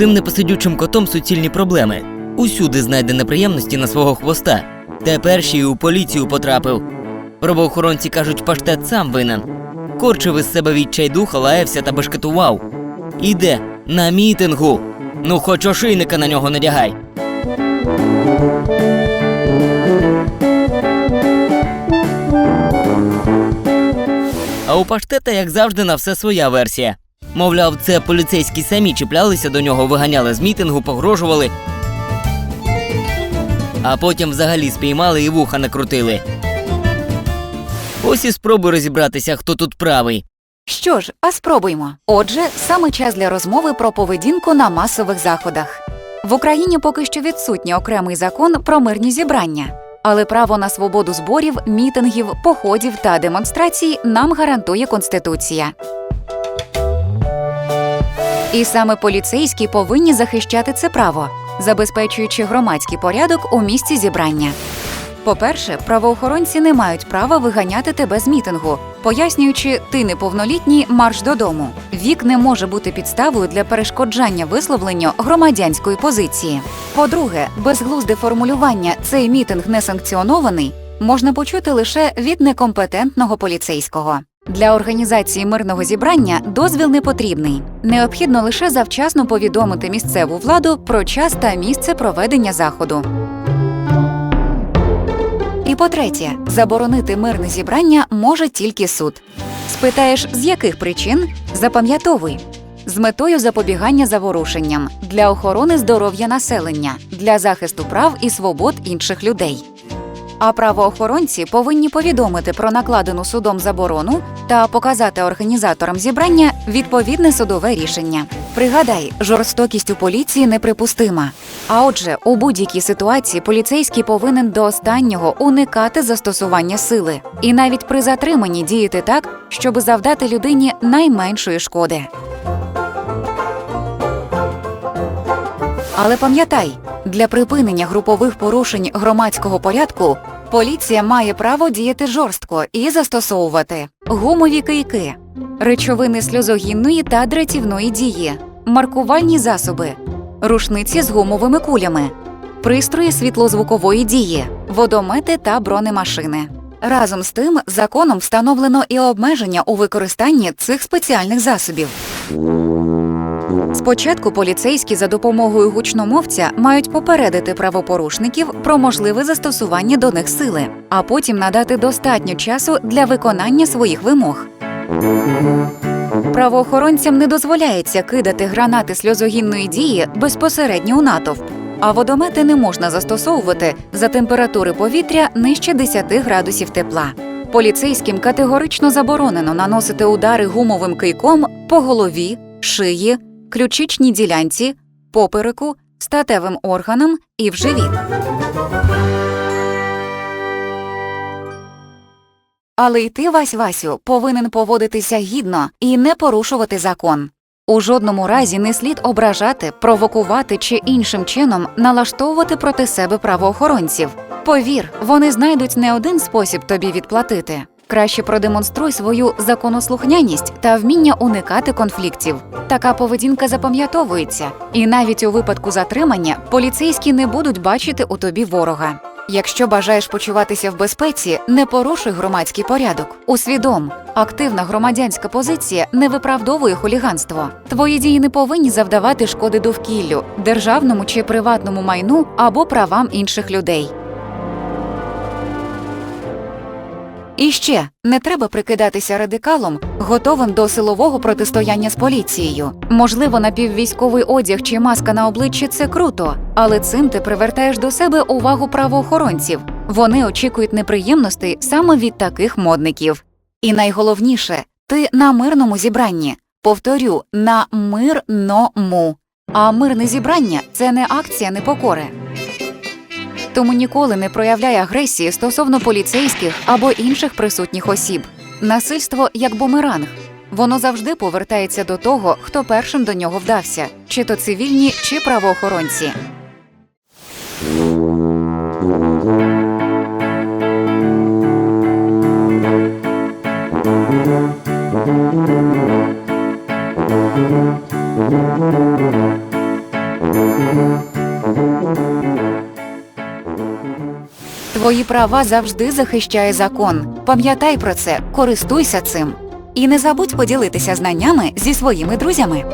цим непосидючим котом суцільні проблеми. Усюди знайде неприємності на свого хвоста. Тепер ще й у поліцію потрапив. Правоохоронці кажуть, паштет сам винен. Корчив із себе відчайдуха, лаявся та бешкетував. Іде на мітингу. Ну, хоч ошейника на нього надягай. А у паштета, як завжди, на все своя версія. Мовляв, це поліцейські самі чіплялися до нього, виганяли з мітингу, погрожували. А потім взагалі спіймали і вуха накрутили. Ось і спробуй розібратися, хто тут правий. Що ж, а спробуймо. Отже, саме час для розмови про поведінку на масових заходах. В Україні поки що відсутній окремий закон про мирні зібрання, але право на свободу зборів, мітингів, походів та демонстрацій нам гарантує Конституція. І саме поліцейські повинні захищати це право, забезпечуючи громадський порядок у місці зібрання. По-перше, правоохоронці не мають права виганяти тебе з мітингу, пояснюючи, ти неповнолітній марш додому. Вік не може бути підставою для перешкоджання висловленню громадянської позиції. По-друге, безглузде формулювання цей мітинг не санкціонований можна почути лише від некомпетентного поліцейського. Для організації мирного зібрання дозвіл не потрібний. Необхідно лише завчасно повідомити місцеву владу про час та місце проведення заходу. І по-третє, заборонити мирне зібрання може тільки суд. Спитаєш, з яких причин? Запам'ятовуй. З метою запобігання заворушенням, для охорони здоров'я населення, для захисту прав і свобод інших людей. А правоохоронці повинні повідомити про накладену судом заборону та показати організаторам зібрання відповідне судове рішення. Пригадай, жорстокість у поліції неприпустима. А отже, у будь-якій ситуації поліцейський повинен до останнього уникати застосування сили і навіть при затриманні діяти так, щоб завдати людині найменшої шкоди. Але пам'ятай, для припинення групових порушень громадського порядку поліція має право діяти жорстко і застосовувати гумові кийки, речовини сльозогінної та дратівної дії, маркувальні засоби, рушниці з гумовими кулями, пристрої світлозвукової дії, водомети та бронемашини. Разом з тим, законом встановлено і обмеження у використанні цих спеціальних засобів. Спочатку поліцейські за допомогою гучномовця мають попередити правопорушників про можливе застосування до них сили, а потім надати достатньо часу для виконання своїх вимог. Правоохоронцям не дозволяється кидати гранати сльозогінної дії безпосередньо у натовп, а водомети не можна застосовувати за температури повітря нижче 10 градусів тепла. Поліцейським категорично заборонено наносити удари гумовим кийком по голові, шиї, ключичній ділянці, попереку, статевим органам і в живіт. Але й ти, Вась Васю, повинен поводитися гідно і не порушувати закон. У жодному разі не слід ображати, провокувати чи іншим чином налаштовувати проти себе правоохоронців. Повір, вони знайдуть не один спосіб тобі відплатити. Краще продемонструй свою законослухняність та вміння уникати конфліктів. Така поведінка запам'ятовується, і навіть у випадку затримання поліцейські не будуть бачити у тобі ворога. Якщо бажаєш почуватися в безпеці, не порушуй громадський порядок. Усвідом, активна громадянська позиція не виправдовує хуліганство. Твої дії не повинні завдавати шкоди довкіллю, державному чи приватному майну або правам інших людей. І ще не треба прикидатися радикалом, готовим до силового протистояння з поліцією. Можливо, напіввійськовий одяг чи маска на обличчі це круто, але цим ти привертаєш до себе увагу правоохоронців. Вони очікують неприємностей саме від таких модників. І найголовніше, ти на мирному зібранні. Повторю, на мирному. А мирне зібрання це не акція непокори. Тому ніколи не проявляй агресії стосовно поліцейських або інших присутніх осіб. Насильство як бумеранг. Воно завжди повертається до того, хто першим до нього вдався, чи то цивільні, чи правоохоронці. Твої права завжди захищає закон. Пам'ятай про це, користуйся цим. І не забудь поділитися знаннями зі своїми друзями.